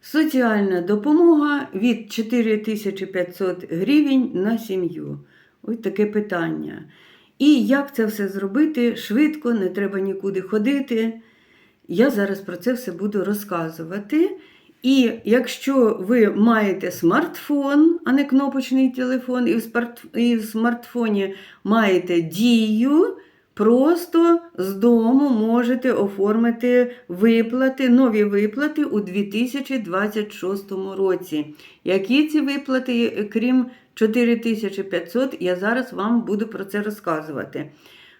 Соціальна допомога від 4500 гривень на сім'ю. Ось таке питання. І як це все зробити швидко, не треба нікуди ходити. Я зараз про це все буду розказувати. І якщо ви маєте смартфон, а не кнопочний телефон, і в, смартфоні маєте дію, просто з дому можете оформити виплати, нові виплати у 2026 році. Які ці виплати, крім 4500, я зараз вам буду про це розказувати.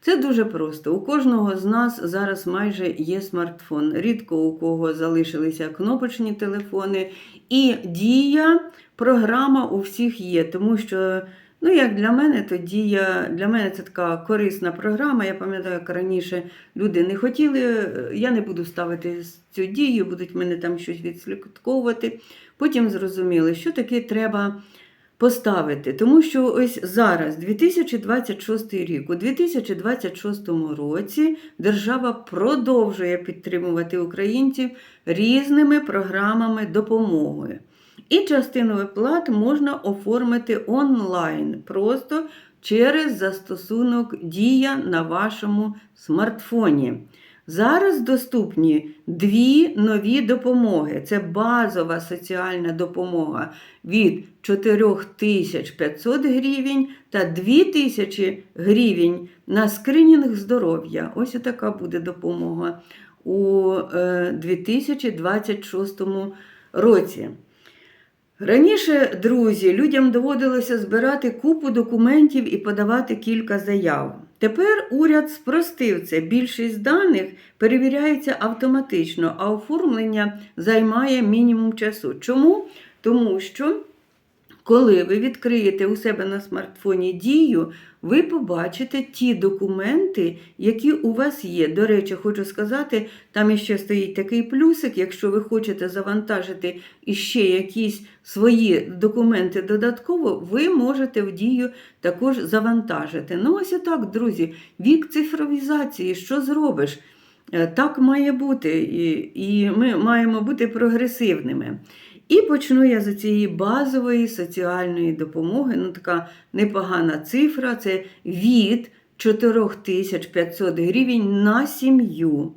Це дуже просто. У кожного з нас зараз майже є смартфон. Рідко у кого залишилися кнопочні телефони. І дія, програма у всіх є, тому що, ну як для мене, то дія, для мене це така корисна програма. Я пам'ятаю, як раніше люди не хотіли, я не буду ставити цю дію, будуть мене там щось відслідковувати. Потім зрозуміли, що таке треба поставити. Тому що ось зараз, 2026 рік, у 2026 році держава продовжує підтримувати українців різними програмами допомоги. І частину виплат можна оформити онлайн, просто через застосунок Дія на вашому смартфоні. Зараз доступні дві нові допомоги. Це базова соціальна допомога від 4500 гривень та 2000 гривень на скринінг здоров'я. Ось така буде допомога у е, 2026 році. Раніше, друзі, людям доводилося збирати купу документів і подавати кілька заяв. Тепер уряд спростив це. Більшість даних перевіряється автоматично, а оформлення займає мінімум часу. Чому? Тому що. Коли ви відкриєте у себе на смартфоні дію, ви побачите ті документи, які у вас є. До речі, хочу сказати, там іще стоїть такий плюсик, якщо ви хочете завантажити іще якісь свої документи додатково, ви можете в дію також завантажити. Ну, ось і так, друзі, вік цифровізації, що зробиш? Е, Так має бути, і, і ми маємо бути прогресивними. І почну я з цієї базової соціальної допомоги. Ну, така непогана цифра це від 4500 гривень на сім'ю.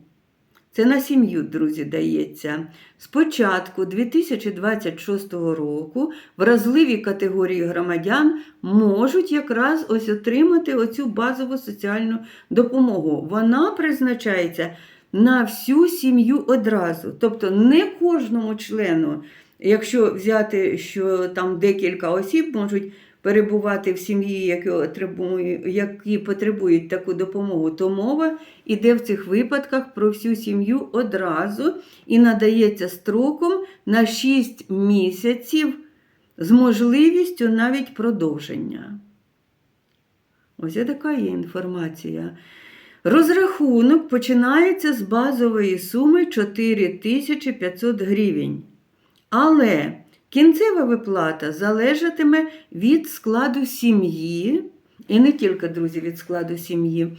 Це на сім'ю, друзі, дається. З початку 2026 року вразливі категорії громадян можуть якраз ось отримати оцю базову соціальну допомогу. Вона призначається на всю сім'ю одразу. Тобто не кожному члену. Якщо взяти, що там декілька осіб можуть перебувати в сім'ї, які, потребують, які потребують таку допомогу, то мова йде в цих випадках про всю сім'ю одразу і надається строком на 6 місяців з можливістю навіть продовження. Ось така є інформація. Розрахунок починається з базової суми 4500 гривень. Але кінцева виплата залежатиме від складу сім'ї, і не тільки, друзі, від складу сім'ї.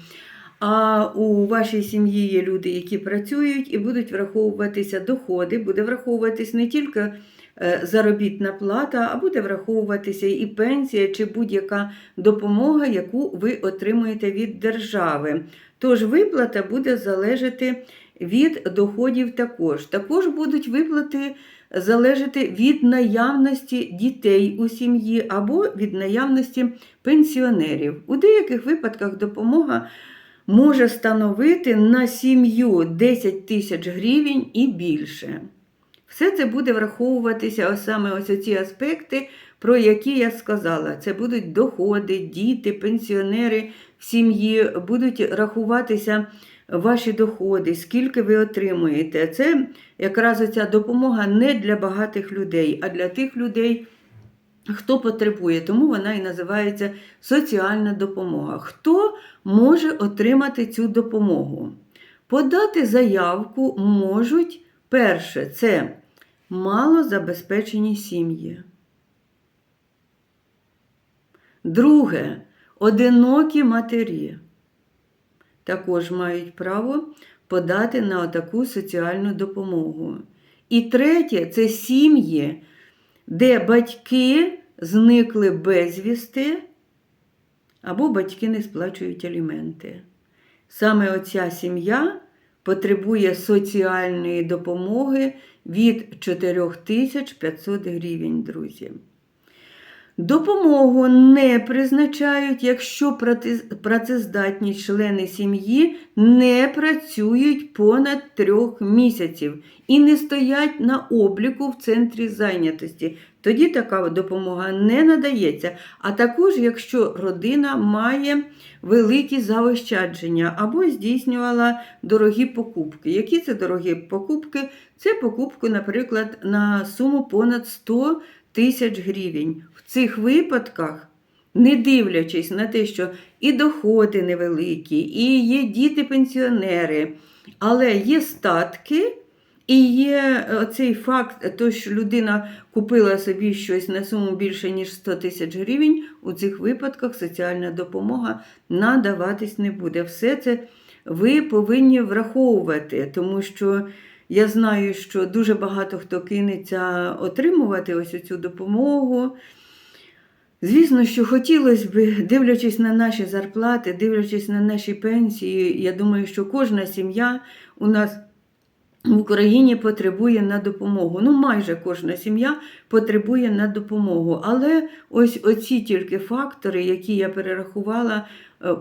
А у вашій сім'ї є люди, які працюють і будуть враховуватися доходи, буде враховуватись не тільки заробітна плата, а буде враховуватися і пенсія чи будь-яка допомога, яку ви отримуєте від держави. Тож виплата буде залежати від доходів також. Також будуть виплати залежати від наявності дітей у сім'ї або від наявності пенсіонерів. У деяких випадках допомога може становити на сім'ю 10 тисяч гривень і більше. Все це буде враховуватися ось саме ось ці аспекти, про які я сказала. Це будуть доходи, діти, пенсіонери в сім'ї, будуть рахуватися ваші доходи, скільки ви отримуєте. Це якраз оця допомога не для багатих людей, а для тих людей, хто потребує. Тому вона і називається соціальна допомога. Хто може отримати цю допомогу? Подати заявку можуть перше, це малозабезпечені сім'ї. Друге одинокі матері також мають право подати на таку соціальну допомогу. І третє це сім'ї, де батьки зникли безвісти або батьки не сплачують аліменти. Саме оця сім'я потребує соціальної допомоги від 4500 гривень, друзі. Допомогу не призначають, якщо працездатні члени сім'ї не працюють понад трьох місяців і не стоять на обліку в центрі зайнятості. Тоді така допомога не надається. А також, якщо родина має великі заощадження або здійснювала дорогі покупки. Які це дорогі покупки? Це покупки, наприклад, на суму понад 100 тисяч гривень. В цих випадках, не дивлячись на те, що і доходи невеликі, і є діти-пенсіонери, але є статки. І є цей факт, то, що людина купила собі щось на суму більше, ніж 100 тисяч гривень, у цих випадках соціальна допомога надаватись не буде. Все це ви повинні враховувати, тому що я знаю, що дуже багато хто кинеться отримувати ось цю допомогу. Звісно, що хотілося б, дивлячись на наші зарплати, дивлячись на наші пенсії, я думаю, що кожна сім'я у нас в Україні потребує на допомогу. Ну, майже кожна сім'я потребує на допомогу. Але ось оці тільки фактори, які я перерахувала,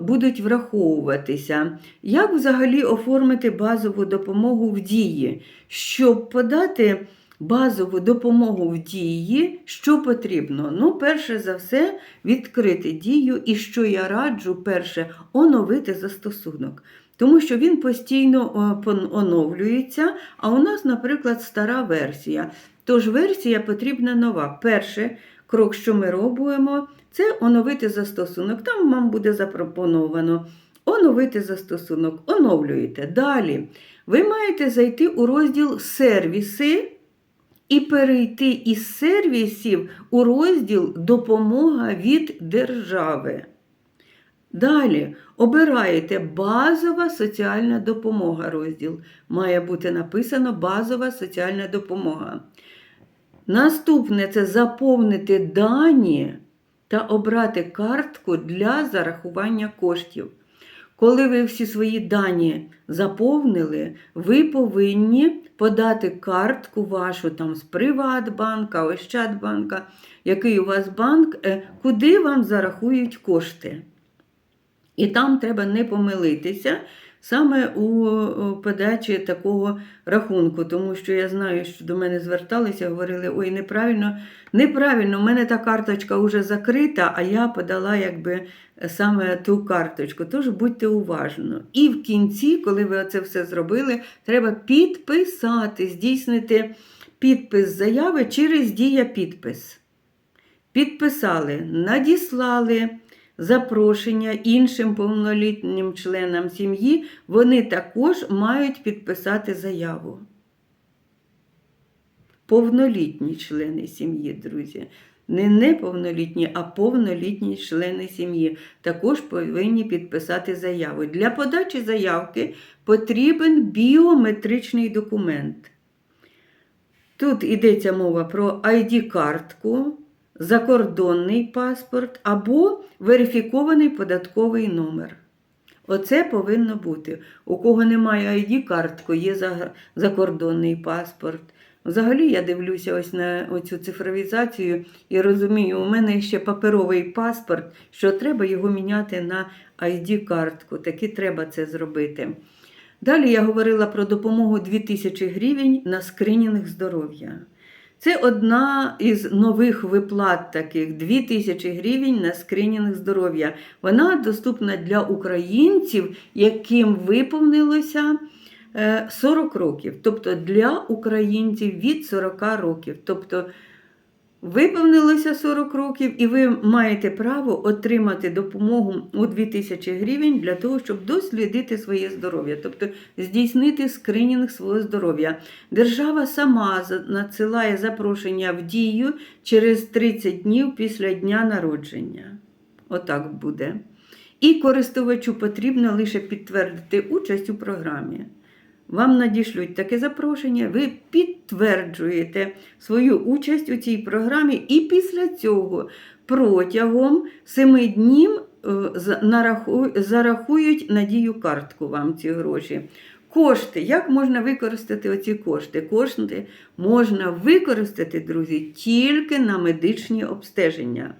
будуть враховуватися. Як взагалі оформити базову допомогу в дії? Щоб подати базову допомогу в дії, що потрібно? Ну, перше за все, відкрити дію, і що я раджу, перше, оновити застосунок. Тому що він постійно оновлюється, а у нас, наприклад, стара версія. Тож версія потрібна нова. Перший крок, що ми робимо, це оновити застосунок. Там вам буде запропоновано оновити застосунок, оновлюєте. Далі ви маєте зайти у розділ сервіси і перейти із сервісів у розділ Допомога від держави. Далі обираєте базова соціальна допомога розділ. Має бути написано базова соціальна допомога. Наступне це заповнити дані та обрати картку для зарахування коштів. Коли ви всі свої дані заповнили, ви повинні подати картку вашу там з Приватбанка, Ощадбанка, який у вас банк, е, куди вам зарахують кошти. І там треба не помилитися саме у подачі такого рахунку, тому що я знаю, що до мене зверталися, говорили, ой, неправильно, неправильно, у мене та карточка вже закрита, а я подала якби саме ту карточку. Тож будьте уважні. І в кінці, коли ви це все зробили, треба підписати, здійснити підпис заяви через дія підпис. Підписали, надіслали запрошення іншим повнолітнім членам сім'ї, вони також мають підписати заяву. Повнолітні члени сім'ї, друзі. Не неповнолітні, а повнолітні члени сім'ї також повинні підписати заяву. Для подачі заявки потрібен біометричний документ. Тут йдеться мова про ID-картку, закордонний паспорт або верифікований податковий номер. Оце повинно бути. У кого немає ID-картку, є закордонний паспорт. Взагалі я дивлюся ось на оцю цифровізацію і розумію, у мене ще паперовий паспорт, що треба його міняти на ID-картку. Таки треба це зробити. Далі я говорила про допомогу 2000 гривень на скринінг здоров'я. Це одна із нових виплат таких 2000 гривень на скринінг здоров'я. Вона доступна для українців, яким виповнилося е, 40 років. Тобто для українців від 40 років. Тобто виповнилося 40 років, і ви маєте право отримати допомогу у 2000 гривень для того, щоб дослідити своє здоров'я, тобто здійснити скринінг свого здоров'я. Держава сама надсилає запрошення в дію через 30 днів після дня народження. Отак буде. І користувачу потрібно лише підтвердити участь у програмі. Вам надішлють таке запрошення, ви підтверджуєте свою участь у цій програмі, і після цього протягом семи днів е, за- зарахують на дію картку вам ці гроші. Кошти. Як можна використати оці кошти? Кошти можна використати, друзі, тільки на медичні обстеження.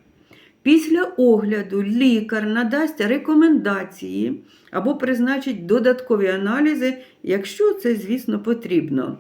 Після огляду лікар надасть рекомендації або призначить додаткові аналізи, якщо це, звісно, потрібно.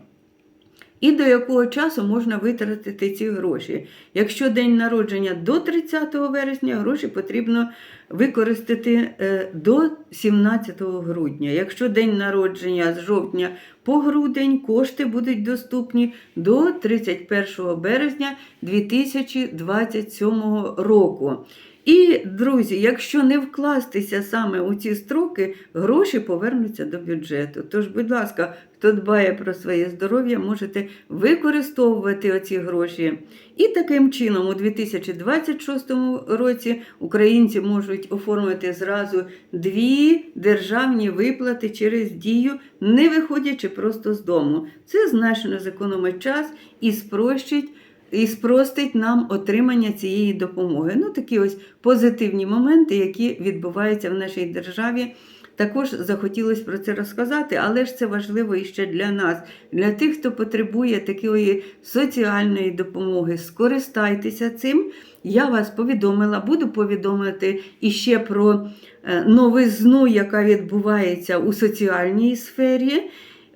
І до якого часу можна витратити ці гроші. Якщо день народження до 30 вересня, гроші потрібно використати е, до 17 грудня. Якщо день народження з жовтня по грудень, кошти будуть доступні до 31 березня 2027 року. І, друзі, якщо не вкластися саме у ці строки, гроші повернуться до бюджету. Тож, будь ласка, хто дбає про своє здоров'я, можете використовувати оці гроші. І таким чином, у 2026 році українці можуть оформити зразу дві державні виплати через дію, не виходячи просто з дому. Це значно зекономить час і спрощить і спростить нам отримання цієї допомоги. Ну, такі ось позитивні моменти, які відбуваються в нашій державі. Також захотілося про це розказати, але ж це важливо і ще для нас, для тих, хто потребує такої соціальної допомоги. Скористайтеся цим. Я вас повідомила, буду повідомити іще про е, новизну, яка відбувається у соціальній сфері.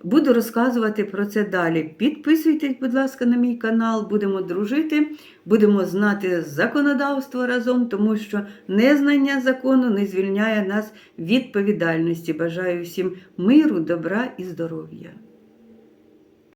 Буду розказувати про це далі. Підписуйтесь, будь ласка, на мій канал, будемо дружити, будемо знати законодавство разом, тому що незнання закону не звільняє нас від відповідальності. Бажаю всім миру, добра і здоров'я.